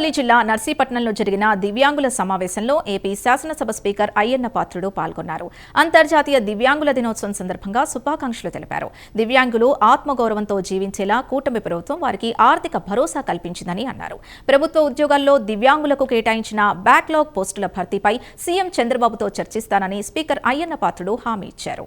అనకాపల్లి జిల్లా నర్సీపట్నంలో జరిగిన దివ్యాంగుల సమావేశంలో ఏపీ శాసనసభ స్పీకర్ అయ్యన్న పాత్రుడు పాల్గొన్నారు. అంతర్జాతీయ దివ్యాంగుల దినోత్సవం సందర్భంగా శుభాకాంక్షలు తెలిపారు. దివ్యాంగులు ఆత్మగౌరవంతో జీవించేలా కూటమి ప్రభుత్వం వారికి ఆర్థిక భరోసా కల్పించిందని అన్నారు. ప్రభుత్వ ఉద్యోగాల్లో దివ్యాంగులకు కేటాయించిన బ్యాక్లాగ్ పోస్టుల భర్తీపై సీఎం చంద్రబాబుతో చర్చిస్తానని స్పీకర్ అయ్యన్న పాత్రుడు హామీ ఇచ్చారు.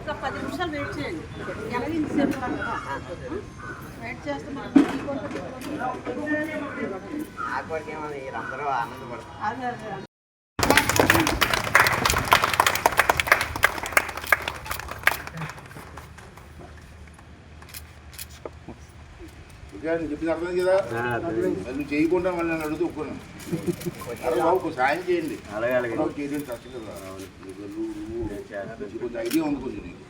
ఒక పది నిమిషాలు వెయిట్ చేయండి ఎలాగ ఇంతసేపు వెయిట్ చేస్తున్నాం అందరూ ఆనందపడతారు. నేను చెప్పింది అర్థమైంది. కదా నువ్వు చేయకుండా మళ్ళీ నన్ను అడుగుతూ ఒప్పుకున్నాను అరే బాబు సాయం చేయండి. చేయడం కష్టం కదా. నువ్వు- నువ్వు కొంచెం ఐడియా ఉంది కొంచెం నీకు.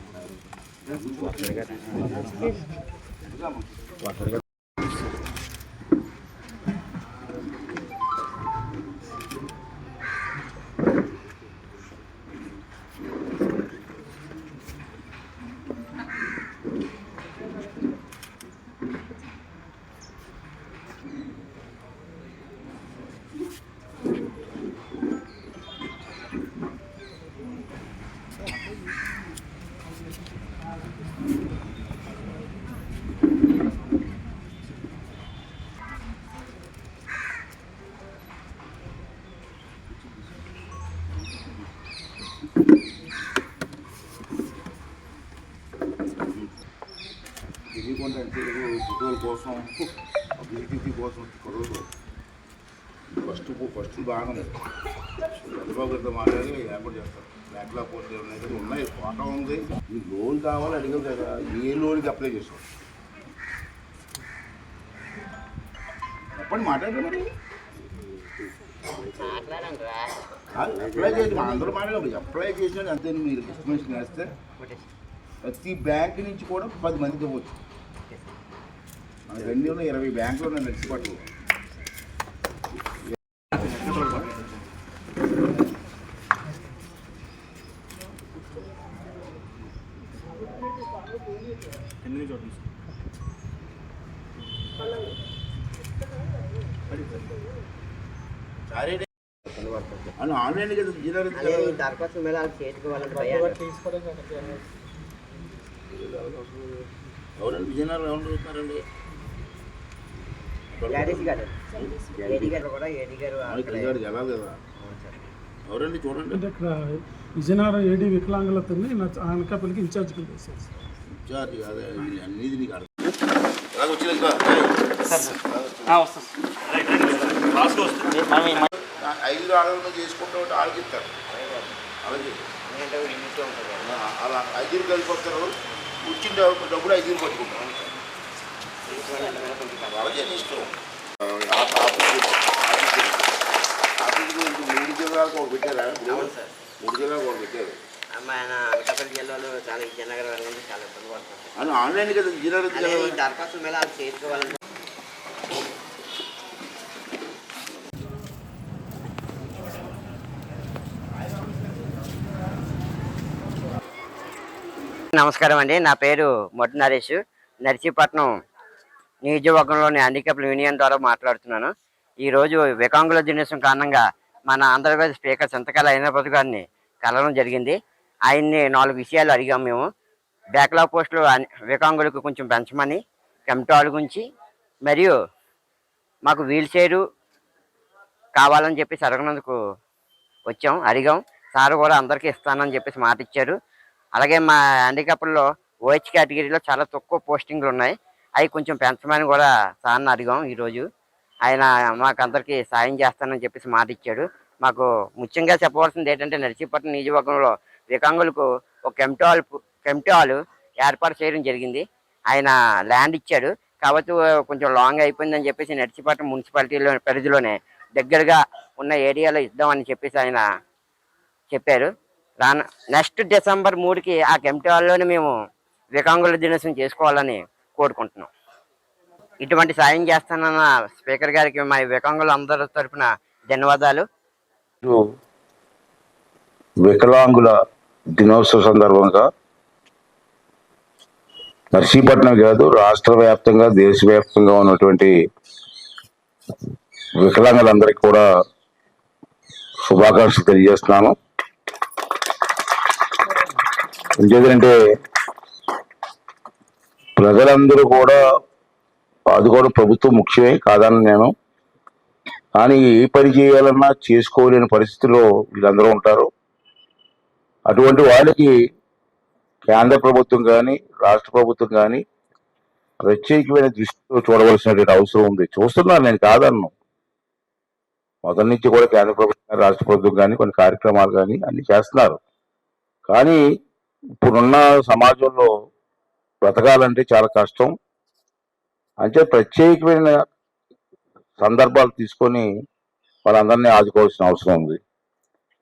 కోసం అభివృద్ధి కోసం గొడవలు ఫస్ట్ ఫస్ట్ బాగానే ఉంది చంద్రబాబు గారితో మాట్లాడి ఏర్పాటు చేస్తారు బ్యాక్లా పోస్ట్ ఉన్నాయి కదా ఉన్నాయి ఫోటో ఉంది ఈ లోన్ కావాలి అడిగాం కదా ఏ లోన్కి అప్లై చేసాం చెప్పండి మాట్లాడండి మరి కాదు, అప్లై చేసి మా అందరూ మాట్లాడాలి అప్లై చేసిన అంతే మీరు ఎస్టిమేషన్ వేస్తే ప్రతి బ్యాంక్ నుంచి కూడా పది మందికి ఇవ్వచ్చు మన గండిలో ఇరవై బ్యాంకులు ఉన్నాయి నడిచిపట్టు అని ఆన్లైన్ కదా ఈ దరఖాస్తు మీద ఎవరండి విజయనగరం ఎవరు చూస్తున్నారండి గారు. ఏడీ గారు. కూడా ఏడీ ఎవరండి చూడండి. అంటే ఇక్కడ విజయనగరం ఏడి వికలాంగులతోని నా అనకాపల్లికి ఇన్ఛార్జ్ కింద వేశారు సార్. ఇన్ఛార్జ్ కాదు నీకు అర్థం. ఐదు చేసుకుంటూ ఉంటే అలాగే అలా ఐదుగురు కలిసి వస్తారు. వచ్చిన డబ్బు- డబ్బులు ఐదుగురు పట్టుకుంటారు. మూడు జిల్లాలకు ఒకటి పెట్టారా మూడు జిల్లాలకు ఒకటి పెట్టారు అనకాపల్లి జిల్లాలో చాలా విజయనగరం వెళ్ళాలంటే చాలా ఇబ్బంది పడుతుంది ఆన్లైన్ కదా దరఖాస్తు మీద వాళ్ళకి నమస్కారం అండి. నా పేరు మొట్ట నరేష్. నర్సీపట్నం నియోజకవర్గంలోని హ్యాండిక్యాప్ల యూనియన్ ద్వారా మాట్లాడుతున్నాను. ఈరోజు వికాంగుల దినోత్సవం కారణంగా మన ఆంధ్రప్రదేశ్ స్పీకర్ చింతకాల అయినపతి గారిని కలవడం జరిగింది. ఆయన్ని నాలుగు విషయాలు అడిగాం మేము. బ్యాక్లాగ్ పోస్టులు వికాంగులకు కొంచెం పెంచమని కెమ్టాల గురించి మరియు మాకు వీల్ చైరు కావాలని చెప్పి అడగనందుకు వచ్చాం అడిగాం. సార్ కూడా అందరికీ ఇస్తానని చెప్పేసి మాట ఇచ్చారు అలాగే మా హ్యాండిక్యాప్లో ఓహెచ్ కేటగిరీలో చాలా తక్కువ పోస్టింగ్లు ఉన్నాయి. అవి కొంచెం పెంచమని కూడా సార్ని అడిగాం ఈరోజు. ఆయన మాకు అందరికీ సాయం చేస్తానని చెప్పేసి మాట ఇచ్చాడు మాకు ముఖ్యంగా చెప్పవలసింది ఏంటంటే నర్సీపట్నం నియోజకవర్గంలో వికాంగులకు ఒక కెమిటీ హాల్ కెమిటీ హాల్ ఏర్పాటు చేయడం జరిగింది. ఆయన ల్యాండ్ ఇచ్చాడు. కాబట్టి కొంచెం లాంగ్ అయిపోయిందని చెప్పేసి నర్సీపట్నం మున్సిపాలిటీలో పరిధిలోనే దగ్గరగా ఉన్న ఏరియాలో ఇద్దామని చెప్పేసి ఆయన చెప్పారు. రాను నెక్స్ట్ డిసెంబర్ మూడుకి ఆ కెమిటీ హాల్లోనే మేము వికాంగుల దినోత్సవం చేసుకోవాలని కోరుకుంటున్నాం. ఇటువంటి సాయం చేస్తానన్న స్పీకర్ గారికి మా వికలాంగులు అందరి తరపున ధన్యవాదాలు. వికలాంగుల దినోత్సవ సందర్భంగా నర్సీపట్నం కాదు రాష్ట్ర వ్యాప్తంగా దేశవ్యాప్తంగా ఉన్నటువంటి వికలాంగులందరికీ కూడా శుభాకాంక్షలు తెలియజేస్తున్నాను. ఎందుకంటే ప్రజలందరూ కూడా అది కూడా ప్రభుత్వం ముఖ్యమే కాదని నేను. కానీ ఏ పని చేయాలన్నా చేసుకోలేని పరిస్థితిలో వీళ్ళందరూ ఉంటారు. అటువంటి వాళ్ళకి కేంద్ర ప్రభుత్వం కానీ రాష్ట్ర ప్రభుత్వం కానీ ప్రత్యేకమైన దృష్టితో చూడవలసినటువంటి అవసరం ఉంది. చూస్తున్నాను నేను కాదన్ను. మొదటి నుంచి కూడా కేంద్ర ప్రభుత్వం కానీ, రాష్ట్ర ప్రభుత్వం కానీ కొన్ని కార్యక్రమాలు కానీ అన్ని చేస్తున్నారు. కానీ ఇప్పుడున్న సమాజంలో బ్రతకాలంటే చాలా కష్టం. అంటే ప్రత్యేకమైన సందర్భాలు తీసుకొని వాళ్ళందరినీ ఆదుకోవాల్సిన అవసరం ఉంది.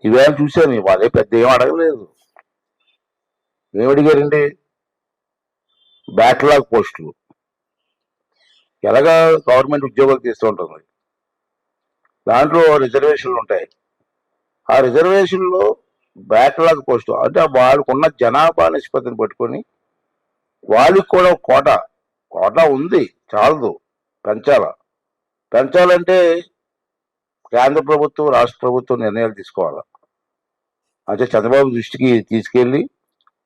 ఇవేళ చూశాను వాళ్ళే పెద్ద ఏం అడగలేదు. ఏం అడిగారండి బ్యాక్లాగ్ పోస్టులు. ఎలాగా గవర్నమెంట్ ఉద్యోగాలు తీస్తూ ఉంటుంది దాంట్లో రిజర్వేషన్లు ఉంటాయి. ఆ రిజర్వేషన్లో బ్యాక్లాగ్ పోస్టు అంటే వాళ్ళకున్న జనాభా నిష్పత్తిని పట్టుకొని వాళ్ళకి కూడా కోట. కోట ఉంది చాలదు పెంచాల. పెంచాలంటే కేంద్ర ప్రభుత్వం రాష్ట్ర ప్రభుత్వం నిర్ణయాలు తీసుకోవాలి? అంటే చంద్రబాబు దృష్టికి తీసుకెళ్ళి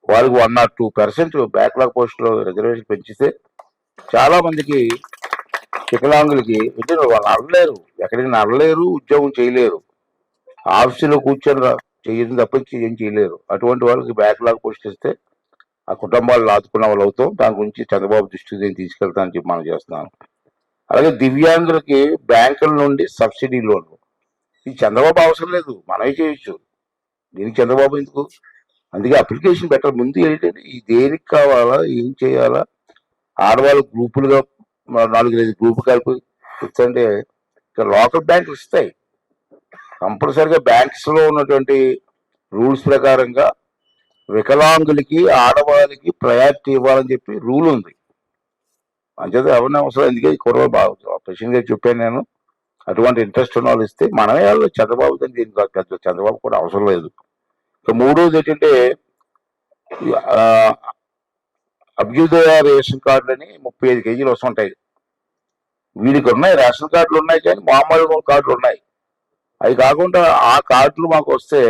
వాళ్ళకి one or two percent backlog పోస్టులో రిజర్వేషన్ పెంచితే చాలా మందికి వికలాంగులకి అంటే వాళ్ళు నడలేరు ఎక్కడికి నడలేరు ఉద్యోగం చేయలేరు. ఆఫీసులో కూర్చొని చేయడం తప్పించి ఏం చేయలేరు. అటువంటి వాళ్ళకి బ్యాక్లాగ్ పోస్ట్ ఇస్తే ఆ కుటుంబాలు ఆదుకున్న వాళ్ళు అవుతాం. దాని గురించి చంద్రబాబు దృష్టికి నేను తీసుకెళ్తానని చెప్పి మనం చేస్తున్నాను. అలాగే దివ్యాంగులకి బ్యాంకుల నుండి సబ్సిడీ లోన్లు. ఇది చంద్రబాబు అవసరం లేదు. మనమే చేయొచ్చు. దీనికి చంద్రబాబు ఎందుకు? అందుకే అప్లికేషన్ పెట్టాలి. ముందు ఏంటంటే ఈ దేనికి కావాలా? ఏం చేయాలా? ఆడవాళ్ళు గ్రూపులుగా నాలుగు ఐదు గ్రూపు కలిపి ఇస్తుంటే ఇక్కడ లోకల్ బ్యాంకులు ఇస్తాయి. కంపల్సరిగా బ్యాంక్స్లో ఉన్నటువంటి రూల్స్ ప్రకారంగా వికలాంగులకి ఆడవాళ్ళకి ప్రయారిటీ ఇవ్వాలని చెప్పి రూల్ ఉంది. అంచేత ఎవరిని అవసరం ఎందుకే కుర్రలు బాగా ప్రెసిడెంట్ గారు చెప్పాను నేను అటువంటి ఇంట్రెస్ట్ ఉన్న వాళ్ళు ఇస్తే మనమే వాళ్ళు చంద్రబాబు దాన్ని దీనికి పెద్ద చంద్రబాబు కూడా అవసరం లేదు. ఇక మూడోది ఏంటంటే అభ్యుదయ రేషన్ కార్డులని ముప్పై ఐదు కేజీలు వస్తుంటాయి. వీడికి ఉన్నాయి రేషన్ కార్డులు ఉన్నాయి కానీ మామూలు కార్డులు ఉన్నాయి. అవి కాకుండా ఆ కార్డులు మాకు వస్తే